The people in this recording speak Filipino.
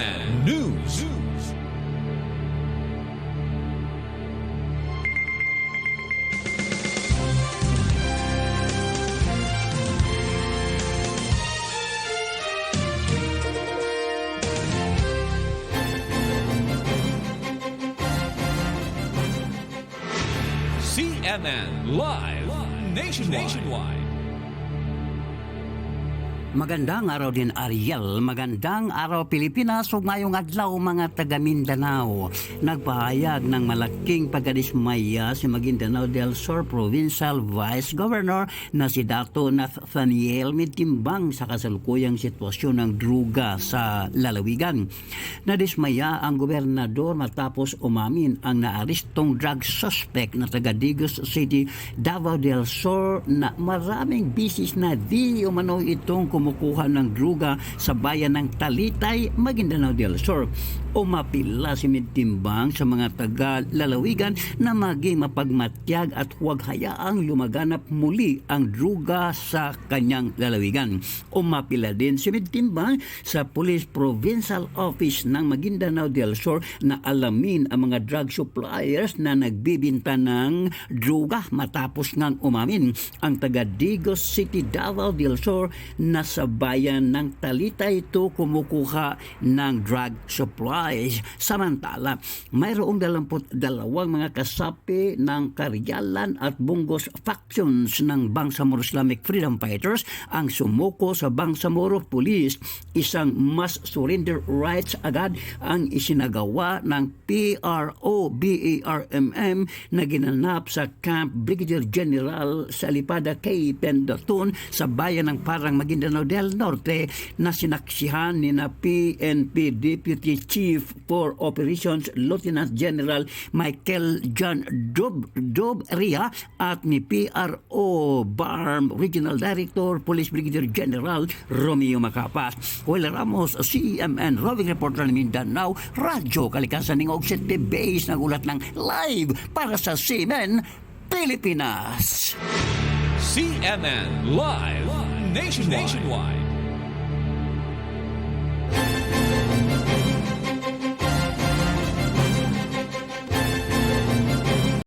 CNN News. CNN Live Nationwide. Magandang araw din Ariel, magandang araw Pilipinas ug ngayong adlaw mga taga Mindanao. Nagpahayag ng malaking pagkadismaya si Maguindanao del Sur Provincial Vice Governor na si Dato Nathaniel Mitimbang sa kasalukuyang sitwasyon ng druga sa lalawigan. Nadismaya ang gobernador matapos umamin ang naaristong drug suspect na taga Digos City, Davao del Sur na maraming bisis na di umano itong kumukuha ng druga sa bayan ng Talitay, Maguindanao del Sur. Umapila si Mintimbang sa mga taga-lalawigan na maging mapagmatyag at huwag hayaang lumaganap muli ang druga sa kanyang lalawigan. Umapila din si Mintimbang sa Police Provincial Office ng Maguindanao del Sur na alamin ang mga drug suppliers na nagbibinta ng druga matapos ngang umamin ang taga Digos City, Davao del Sur na sa bayan ng Talitay ito kumukuha ng drug supplies. Samantala, mayroong dalamput dalawang mga kasapi ng Karyalan at Bunggos factions ng Bangsamoro Islamic Freedom Fighters ang sumuko sa Bangsamoro Police. Isang mass surrender rights agad ang isinagawa ng PRO BARMM na ginanap sa Camp Brigadier General Salipada K. Pendatun sa bayan ng Parang Maguindanao del Norte na sinaksihan ni na PNP Deputy Chief for Operations Lieutenant General Michael John Dob, Dob Ria at ni PRO BARM Regional Director Police Brigadier General Romeo Macapas. Will Ramos, CMN Roving Reporter ng Mindanao, Radyo Kalikasan ng City Base nagulat ng live para sa CNN Pilipinas. CNN Live nationwide. nationwide.